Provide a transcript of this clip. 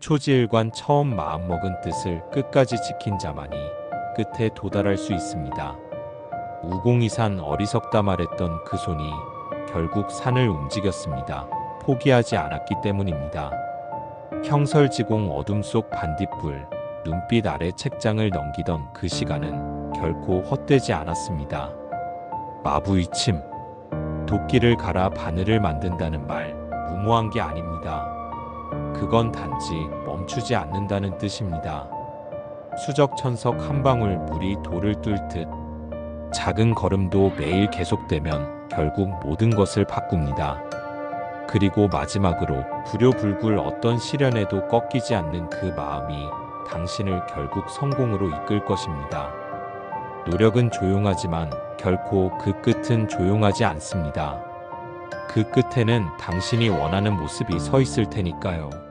초지일관 처음 마음먹은 뜻을 끝까지 지킨 자만이 끝에 도달할 수 있습니다. 우공이산 어리석다 말했던 그 손이 결국 산을 움직였습니다. 포기하지 않았기 때문입니다. 형설지공 어둠 속 반딧불, 눈빛 아래 책장을 넘기던 그 시간은 결코 헛되지 않았습니다. 마부이침, 도끼를 갈아 바늘을 만든다는 말, 무모한 게 아닙니다. 그건 단지 멈추지 않는다는 뜻입니다. 수적 천석 한 방울 물이 돌을 뚫듯 작은 걸음도 매일 계속되면 결국 모든 것을 바꿉니다. 그리고 마지막으로 불효불굴 어떤 시련에도 꺾이지 않는 그 마음이 당신을 결국 성공으로 이끌 것입니다. 노력은 조용하지만 결코 그 끝은 조용하지 않습니다. 그 끝에는 당신이 원하는 모습이 서 있을 테니까요.